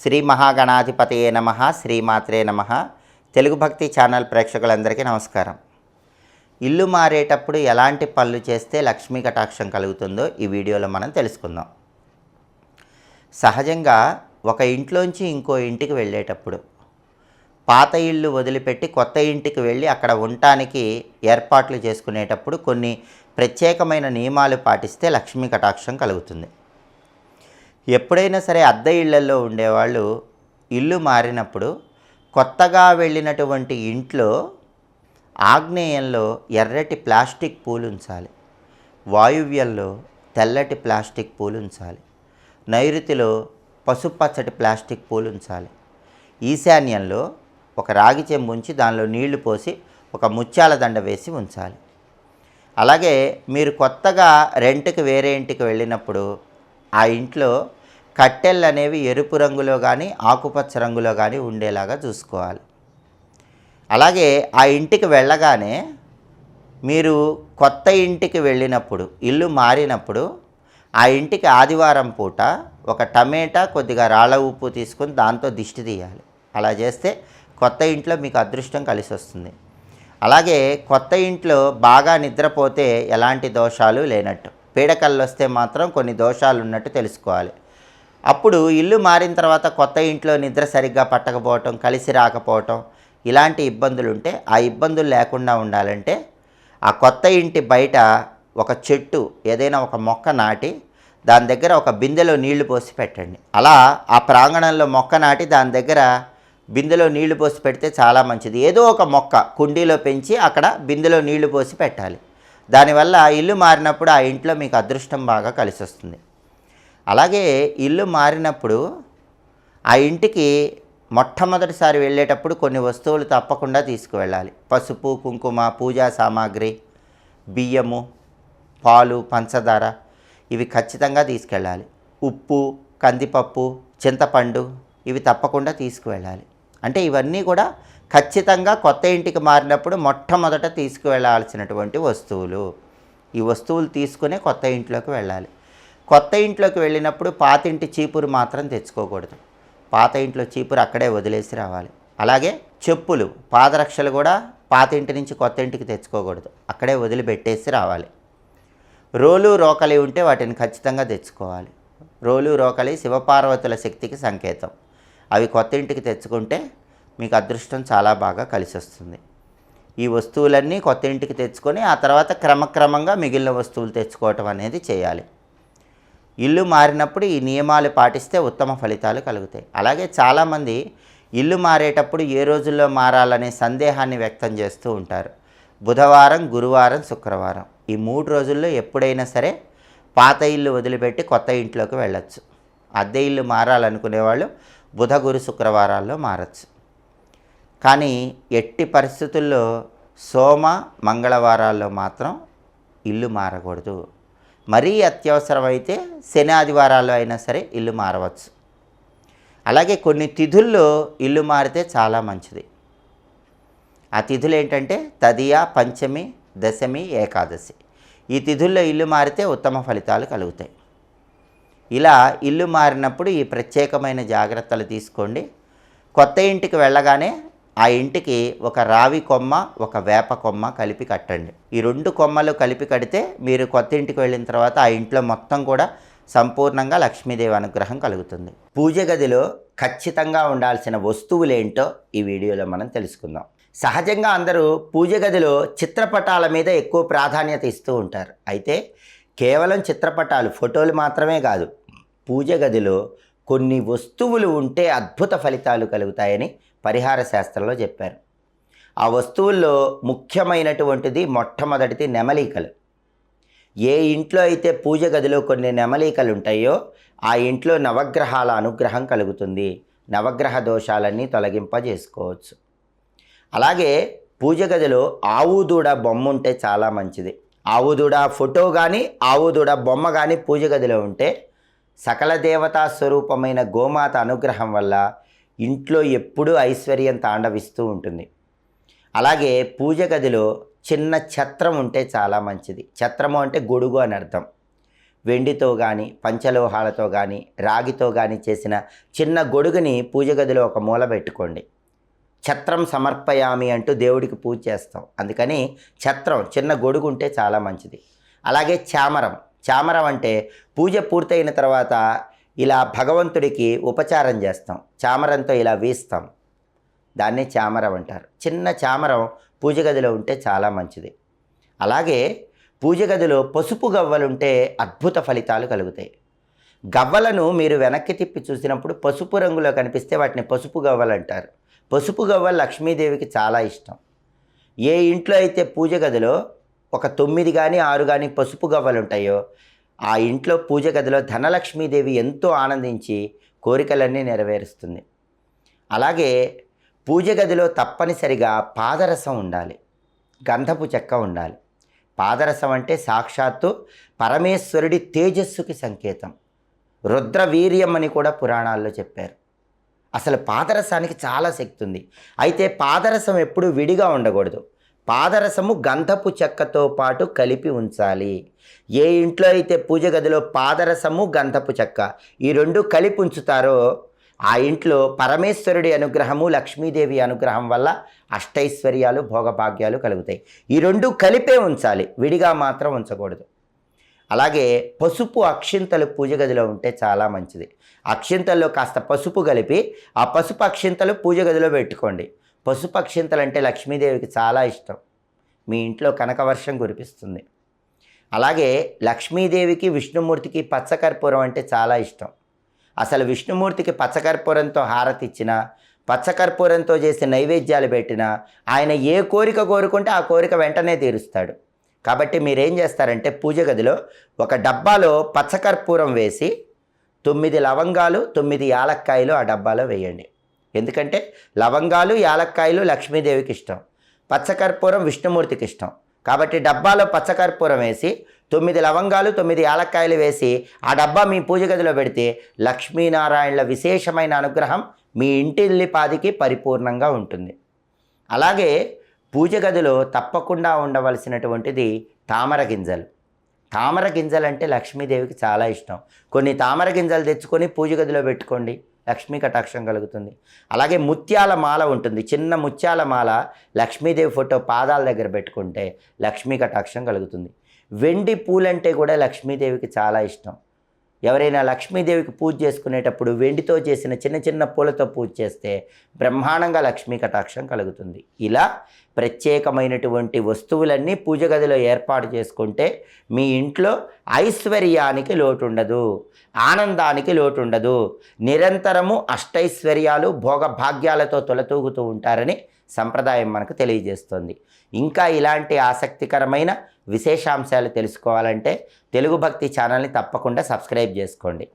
శ్రీ మహాగణాధిపతయే నమ శ్రీమాత్రే నమ. తెలుగు భక్తి ఛానల్ ప్రేక్షకులందరికీ నమస్కారం. ఇల్లు మారేటప్పుడు ఎలాంటి పనులు చేస్తే లక్ష్మీ కటాక్షం కలుగుతుందో ఈ వీడియోలో మనం తెలుసుకుందాం. సహజంగా ఒక ఇంట్లోంచి ఇంకో ఇంటికి వెళ్ళేటప్పుడు పాత ఇల్లు వదిలిపెట్టి కొత్త ఇంటికి వెళ్ళి అక్కడ ఉండటానికి ఏర్పాట్లు చేసుకునేటప్పుడు కొన్ని ప్రత్యేకమైన నియమాలు పాటిస్తే లక్ష్మీ కటాక్షం కలుగుతుంది. ఎప్పుడైనా సరే అద్దె ఇళ్ళలో ఉండేవాళ్ళు ఇల్లు మారినప్పుడు కొత్తగా వెళ్ళినటువంటి ఇంట్లో ఆగ్నేయంలో ఎర్రటి ప్లాస్టిక్ పూలు ఉంచాలి వాయువ్యంలో తెల్లటి ప్లాస్టిక్ పూలు ఉంచాలి నైరుతిలో పసుపచ్చటి ప్లాస్టిక్ పూలు ఉంచాలి. ఈశాన్యంలో ఒక రాగి చెంబు ఉంచి దానిలో నీళ్ళు పోసి ఒక ముత్యాల దండ వేసి ఉంచాలి. అలాగే మీరు కొత్తగా రెంట్కి వేరే ఇంటికి వెళ్ళినప్పుడు ఆ ఇంట్లో కట్టెళ్ళు అనేవి ఎరుపు రంగులో కానీ ఆకుపచ్చ రంగులో కానీ ఉండేలాగా చూసుకోవాలి. అలాగే ఆ ఇంటికి వెళ్ళగానే మీరు కొత్త ఇంటికి వెళ్ళినప్పుడు ఇల్లు మారినప్పుడు ఆ ఇంటికి ఆదివారం పూట ఒక టమేటా కొద్దిగా రాళ్ళ ఉప్పు తీసుకొని దాంతో దిష్టి తీయాలి. అలా చేస్తే కొత్త ఇంట్లో మీకు అదృష్టం కలిసి వస్తుంది. అలాగే కొత్త ఇంట్లో బాగా నిద్రపోతే ఎలాంటి దోషాలు లేనట్టు. పీడకల్లు వస్తే మాత్రం కొన్ని దోషాలు ఉన్నట్టు తెలుసుకోవాలి. అప్పుడు ఇల్లు మారిన తర్వాత కొత్త ఇంట్లో నిద్ర సరిగ్గా పట్టకపోవటం కలిసి రాకపోవటం ఇలాంటి ఇబ్బందులు ఉంటే ఆ ఇబ్బందులు లేకుండా ఉండాలంటే ఆ కొత్త ఇంటి బయట ఒక చెట్టు ఏదైనా ఒక మొక్క నాటి దాని దగ్గర ఒక బిందెలో నీళ్ళు పోసి పెట్టండి. అలా ఆ ప్రాంగణంలో మొక్క నాటి దాని దగ్గర బిందెలో నీళ్ళు పోసి పెడితే చాలా మంచిది. ఏదో ఒక మొక్క కుండీలో పెంచి అక్కడ బిందెలో నీళ్ళు పోసి పెట్టాలి. దానివల్ల ఇల్లు మారినప్పుడు ఆ ఇంట్లో మీకు అదృష్టం బాగా కలిసి వస్తుంది అలాగే ఇల్లు మారినప్పుడు ఆ ఇంటికి మొట్టమొదటిసారి వెళ్ళేటప్పుడు కొన్ని వస్తువులు తప్పకుండా తీసుకువెళ్ళాలి. పసుపు కుంకుమ పూజా సామాగ్రి బియ్యము పాలు పంచదార ఇవి ఖచ్చితంగా తీసుకెళ్ళాలి. ఉప్పు కందిపప్పు చింతపండు ఇవి తప్పకుండా తీసుకువెళ్ళాలి. అంటే ఇవన్నీ కూడా ఖచ్చితంగా కొత్త ఇంటికి మారినప్పుడు మొట్టమొదట తీసుకువెళ్ళాల్సినటువంటి వస్తువులు. ఈ వస్తువులు తీసుకునే కొత్త ఇంట్లోకి వెళ్ళాలి. కొత్త ఇంట్లోకి వెళ్ళినప్పుడు పాత ఇంటి చీపురు మాత్రం తెచ్చుకోకూడదు. పాత ఇంట్లో చీపురు అక్కడే వదిలేసి రావాలి. అలాగే చెప్పులు పాదరక్షలు కూడా పాత ఇంటి నుంచి కొత్త ఇంటికి తెచ్చుకోకూడదు. అక్కడే వదిలిపెట్టేసి రావాలి. రోలు రోకలి ఉంటే వాటిని ఖచ్చితంగా తెచ్చుకోవాలి. రోలు రోకలి శివపార్వతుల శక్తికి సంకేతం. అవి కొత్త ఇంటికి తెచ్చుకుంటే మీకు అదృష్టం చాలా బాగా కలిసి వస్తుంది ఈ వస్తువులన్నీ కొత్త ఇంటికి తెచ్చుకొని ఆ తర్వాత క్రమక్రమంగా మిగిలిన వస్తువులు తెచ్చుకోవటం అనేది చేయాలి. ఇల్లు మారినప్పుడు ఈ నియమాలు పాటిస్తే ఉత్తమ ఫలితాలు కలుగుతాయి. అలాగే చాలామంది ఇల్లు మారేటప్పుడు ఏ రోజుల్లో మారాలనే సందేహాన్ని వ్యక్తం చేస్తూ ఉంటారు. బుధవారం గురువారం శుక్రవారం. ఈ మూడు రోజుల్లో ఎప్పుడైనా సరే పాత ఇల్లు వదిలిపెట్టి కొత్త ఇంట్లోకి వెళ్ళచ్చు. అద్దె ఇల్లు మారాలనుకునే వాళ్ళు బుధ గురు శుక్రవారాల్లో మారచ్చు. కానీ ఎట్టి పరిస్థితుల్లో సోమ మంగళవారాల్లో మాత్రం ఇల్లు మారకూడదు. మరీ అత్యవసరమైతే శని ఆదివారాల్లో అయినా సరే ఇల్లు మారవచ్చు. అలాగే కొన్ని తిథుల్లో ఇల్లు మారితే చాలా మంచిది. ఆ తిథులు ఏంటంటే తదియ పంచమి దశమి ఏకాదశి. ఈ తిథుల్లో ఇల్లు మారితే ఉత్తమ ఫలితాలు కలుగుతాయి. ఇలా ఇల్లు మారినప్పుడు ఈ ప్రత్యేకమైన జాగ్రత్తలు తీసుకోండి. కొత్త ఇంటికి వెళ్ళగానే ఆ ఇంటికి ఒక రావి కొమ్మ ఒక వేప కొమ్మ కలిపి కట్టండి. ఈ రెండు కొమ్మలు కలిపి కడితే మీరు కొత్త ఇంటికి వెళ్ళిన తర్వాత ఆ ఇంట్లో మొత్తం కూడా సంపూర్ణంగా లక్ష్మీదేవి అనుగ్రహం కలుగుతుంది. పూజ గదిలో ఖచ్చితంగా ఉండాల్సిన వస్తువులేంటో ఈ వీడియోలో మనం తెలుసుకుందాం. సహజంగా అందరూ పూజ గదిలో చిత్రపటాల మీద ఎక్కువ ప్రాధాన్యత ఇస్తూ ఉంటారు. అయితే కేవలం చిత్రపటాలు ఫోటోలు మాత్రమే కాదు పూజ గదిలో కొన్ని వస్తువులు ఉంటే అద్భుత ఫలితాలు కలుగుతాయని పరిహార శాస్త్రంలో చెప్పారు. ఆ వస్తువుల్లో ముఖ్యమైనటువంటిది మొట్టమొదటిది నెమలికలు. ఏ ఇంట్లో అయితే పూజ గదిలో కొన్ని నెమలికలు ఉంటాయో ఆ ఇంట్లో నవగ్రహాల అనుగ్రహం కలుగుతుంది. నవగ్రహ దోషాలన్నీ తొలగింపజేసుకోవచ్చు. అలాగే పూజ గదిలో ఆవు దూడ బొమ్మ ఉంటే చాలా మంచిది. ఆవు దూడ ఫోటో కానీ ఆవు దూడ బొమ్మ కానీ పూజ గదిలో ఉంటే సకల దేవతా స్వరూపమైన గోమాత అనుగ్రహం వల్ల ఇంట్లో ఎప్పుడూ ఐశ్వర్యం తాండవిస్తూ ఉంటుంది. అలాగే పూజ గదిలో చిన్న ఛత్రం ఉంటే చాలా మంచిది. ఛత్రము అంటే గొడుగు అని అర్థం. వెండితో కానీ పంచలోహాలతో కానీ రాగితో కానీ చేసిన చిన్న గొడుగుని పూజ గదిలో ఒక మూల పెట్టుకోండి. ఛత్రం సమర్పయామి అంటూ దేవుడికి పూజ చేస్తాం. అందుకని ఛత్రం చిన్న గొడుగు ఉంటే చాలా మంచిది. అలాగే చామరం. చామరం అంటే పూజ పూర్తయిన తర్వాత ఇలా భగవంతుడికి ఉపచారం చేస్తాం. చామరంతో ఇలా వీస్తాం. దాన్ని చామరం అంటారు. చిన్న చామరం పూజ గదిలో ఉంటే చాలా మంచిది. అలాగే పూజ గదిలో పసుపు గవ్వలుంటే అద్భుత ఫలితాలు కలుగుతాయి. గవ్వలను మీరు వెనక్కి తిప్పి చూసినప్పుడు పసుపు రంగులో కనిపిస్తే వాటిని పసుపు గవ్వలు అంటారు. పసుపు గవ్వలు లక్ష్మీదేవికి చాలా ఇష్టం. ఏ ఇంట్లో అయితే పూజ గదిలో ఒక తొమ్మిది కానీ ఆరు కానీ పసుపు గవ్వలు ఉంటాయో ఆ ఇంట్లో పూజ గదిలో ధనలక్ష్మీదేవి ఎంతో ఆనందించి కోరికలన్నీ నెరవేరుస్తుంది. అలాగే పూజ గదిలో తప్పనిసరిగా పాదరసం ఉండాలి. గంధపు చెక్క ఉండాలి. పాదరసం అంటే సాక్షాత్తు పరమేశ్వరుడి తేజస్సుకి సంకేతం. రుద్రవీర్యం అని కూడా పురాణాల్లో చెప్పారు. అసలు పాదరసానికి చాలా శక్తి ఉంది. అయితే పాదరసం ఎప్పుడూ విడిగా ఉండకూడదు. పాదరసము గంధపు చెక్కతో పాటు కలిపి ఉంచాలి. ఏ ఇంట్లో అయితే పూజ గదిలో పాదరసము గంధపు చెక్క ఈ రెండు కలిపి ఉంచుతారో ఆ ఇంట్లో పరమేశ్వరుడి అనుగ్రహము లక్ష్మీదేవి అనుగ్రహం వల్ల అష్టైశ్వర్యాలు భోగభాగ్యాలు కలుగుతాయి. ఈ రెండు కలిపే ఉంచాలి. విడిగా మాత్రం ఉంచకూడదు. అలాగే పసుపు అక్షింతలు పూజ గదిలో ఉంటే చాలా మంచిది. అక్షింతల్లో కాస్త పసుపు కలిపి ఆ పసుపు అక్షింతలు పూజ గదిలో పెట్టుకోండి. పశుపక్షింతలు అంటే లక్ష్మీదేవికి చాలా ఇష్టం. మీ ఇంట్లో కనకవర్షం కురిపిస్తుంది. అలాగే లక్ష్మీదేవికి విష్ణుమూర్తికి పచ్చకర్పూరం అంటే చాలా ఇష్టం. అసలు విష్ణుమూర్తికి పచ్చకర్పూరంతో హారతి ఇచ్చినా పచ్చకర్పూరంతో చేసి నైవేద్యాలు పెట్టినా ఆయన ఏ కోరిక కోరుకుంటే ఆ కోరిక వెంటనే తీరుస్తాడు. కాబట్టి మీరేం చేస్తారంటే పూజ గదిలో ఒక డబ్బాలో పచ్చకర్పూరం వేసి తొమ్మిది లవంగాలు తొమ్మిది యాలక్కాయలు ఆ డబ్బాలో వేయండి. ఎందుకంటే లవంగాలు యాలక్కాయలు లక్ష్మీదేవికి ఇష్టం. పచ్చకర్పూరం విష్ణుమూర్తికి ఇష్టం. కాబట్టి డబ్బాలో పచ్చకర్పూరం వేసి తొమ్మిది లవంగాలు తొమ్మిది యాలక్కాయలు వేసి ఆ డబ్బా మీ పూజ గదిలో పెడితే లక్ష్మీనారాయణల విశేషమైన అనుగ్రహం మీ ఇంటిల్లిపాదికి పరిపూర్ణంగా ఉంటుంది. అలాగే పూజ గదిలో తప్పకుండా ఉండవలసినటువంటిది తామర గింజలు. తామర గింజలు అంటే లక్ష్మీదేవికి చాలా ఇష్టం. కొన్ని తామర గింజలు తెచ్చుకొని పూజ గదిలో పెట్టుకోండి. లక్ష్మీ కటాక్షం కలుగుతుంది. అలాగే ముత్యాల మాల ఉంటుంది. చిన్న ముత్యాల మాల లక్ష్మీదేవి ఫోటో పాదాల దగ్గర పెట్టుకుంటే లక్ష్మీ కటాక్షం కలుగుతుంది. వెండి పూలంటే కూడా లక్ష్మీదేవికి చాలా ఇష్టం. ఎవరైనా లక్ష్మీదేవికి పూజ చేసుకునేటప్పుడు వెండితో చేసిన చిన్న చిన్న పూలతో పూజ చేస్తే బ్రహ్మాండంగా లక్ష్మీ కటాక్షం కలుగుతుంది. ఇలా ప్రత్యేకమైనటువంటి వస్తువులన్నీ పూజ గదిలో ఏర్పాటు చేసుకుంటే మీ ఇంట్లో ఐశ్వర్యానికి లోటు ఉండదు ఆనందానికి లోటు ఉండదు నిరంతరము అష్టైశ్వర్యాలు భోగభాగ్యాలతో తొలతూగుతూ ఉంటారని సంప్రదాయం మనకు తెలియజేస్తుంది. ఇంకా ఇలాంటి ఆసక్తికరమైన విశేషాంశాలు తెలుసుకోవాలంటే తెలుగు భక్తి ఛానల్ని తప్పకుండా సబ్స్క్రైబ్ చేసుకోండి.